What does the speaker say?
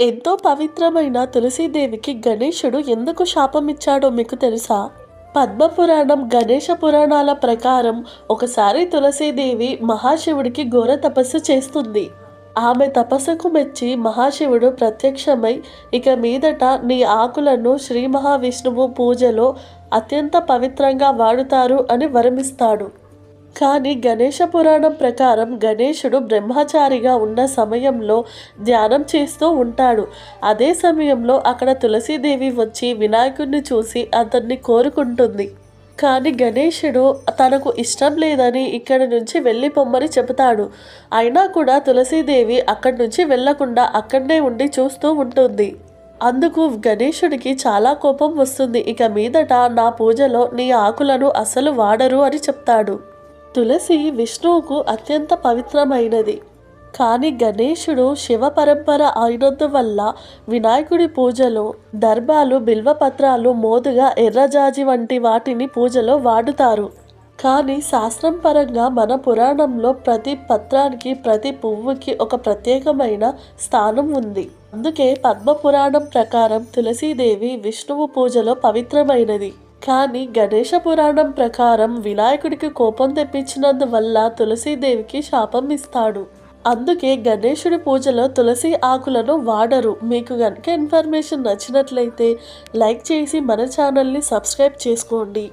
ఎంతో పవిత్రమైన తులసీదేవికి గణేశుడు ఎందుకు శాపం ఇచ్చాడో మీకు తెలుసా? పద్మపురాణం గణేశ పురాణాల ప్రకారం ఒకసారి తులసీదేవి మహాశివుడికి ఘోర తపస్సు చేస్తుంది. ఆమె తపస్సుకు మెచ్చి మహాశివుడు ప్రత్యక్షమై ఇక మీదట నీ ఆకులను శ్రీ మహావిష్ణువు పూజలో అత్యంత పవిత్రంగా వాడుతారు అని వరమిస్తాడు. కానీ గణేష పురాణం ప్రకారం గణేశుడు బ్రహ్మచారిగా ఉన్న సమయంలో ధ్యానం చేస్తూ ఉంటాడు. అదే సమయంలో అక్కడ తులసీదేవి వచ్చి వినాయకుడిని చూసి అతన్ని కోరుకుంటుంది. కానీ గణేశుడు తనకు ఇష్టం లేదని ఇక్కడి నుంచి వెళ్ళిపోమ్మని చెబుతాడు. అయినా కూడా తులసీదేవి అక్కడి నుంచి వెళ్ళకుండా అక్కడనే ఉండి చూస్తూ ఉంటుంది. అందుకు గణేశుడికి చాలా కోపం వస్తుంది. ఇక మీదట నా పూజలో నీ ఆకులను అసలు వాడరు అని చెప్తాడు. తులసి విష్ణువుకు అత్యంత పవిత్రమైనది. కానీ గణేశుడు శివ పరంపర అయినందువల్ల వినాయకుడి పూజలో దర్భాలు బిల్వపత్రాలు మోదుగా ఎర్రజాజి వంటి వాటిని పూజలో వాడుతారు. కానీ శాస్త్రం పరంగా మన పురాణంలో ప్రతి పత్రానికి ప్రతి పువ్వుకి ఒక ప్రత్యేకమైన స్థానం ఉంది. అందుకే పద్మ పురాణం ప్రకారం తులసీదేవి విష్ణువు పూజలో పవిత్రమైనది. కానీ గణేష పురాణం ప్రకారం వినాయకుడికి కోపం తెప్పించినందువల్ల తులసీదేవికి శాపం ఇస్తాడు. అందుకే గణేశుడి పూజలో తులసి ఆకులను వాడరు. మీకు కనుక ఇన్ఫర్మేషన్ నచ్చినట్లయితే లైక్ చేసి మన ఛానల్ని సబ్స్క్రైబ్ చేసుకోండి.